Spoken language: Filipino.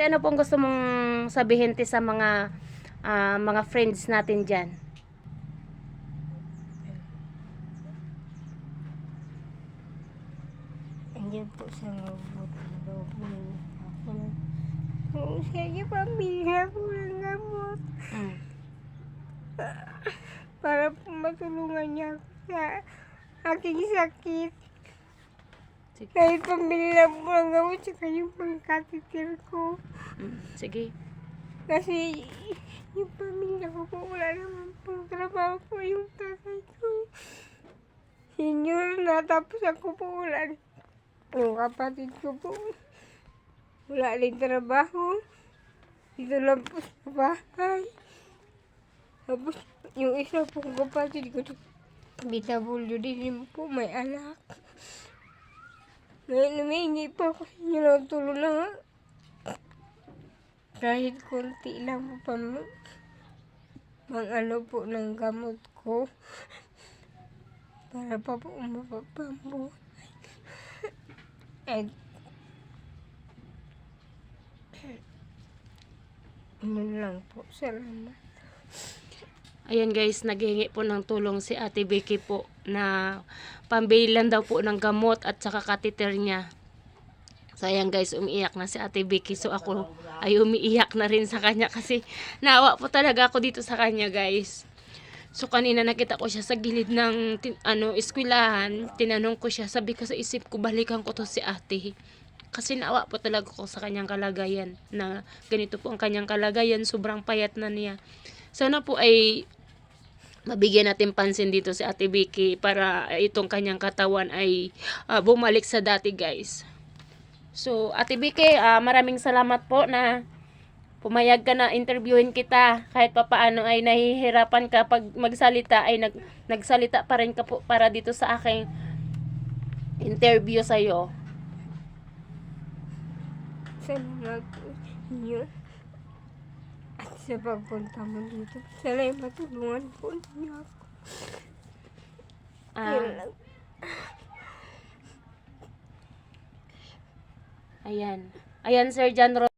Te, ano pong gusto mong sabihin te sa mga ah, mga friends natin dyan? Andiyan po sa mabuti na loob ninyo. Kung sige, pamilya ko ng gamot. Mm. Para po matulungan niya ako sa aking sakit. Sige. Kahit pambili lang po ng gamot sa yung pangkatitir ko. Mm, Sige. Kasi yung pamilya ko po wala naman pong trabaho po yung tatay ko. Senior na tapos ako po wala rin. Yung kapatid ko po wala rin trabaho. Dito lang po sa bahay. Tapos yung isa pong kapatid ko BW din po may anak. Ngayon humingi po ako sa inyo ng tulong na nga kahit konti lang po pang, pang ano po ng gamot ko para pa po mapapambuhay. At yun lang po. Salamat. Ayan guys, naghihingi po ng tulong si Ate Vicky po na pambili lang daw po ng gamot at saka catheter niya. So ayan guys, umiiyak na si Ate Vicky. So ako ay umiiyak na rin sa kanya kasi naawa po talaga ako dito sa kanya guys. So kanina nakita ko siya sa gilid ng tin- ano eskwelahan, tinanong ko siya, sabi ko sa isip ko balikan ko to si Ate. Kasi naawa po talaga ko sa kanyang kalagayan na ganito po ang kanyang kalagayan, sobrang payat na niya. Sana po ay mabigyan natin pansin dito si Ate Vicky para itong kanyang katawan ay ah, bumalik sa dati guys. So Ate Vicky, ah, maraming salamat po na pumayag ka na interviewin kita kahit pa paano ay nahihirapan ka pag magsalita ay nag, nagsalita pa rin ka po para dito sa aking interview sa iyo. Salamat po sa pagpunta mo dito. Sana ay matulungan po ninyo ako. Ah, lang. ayan. Ayan Sir John Ro-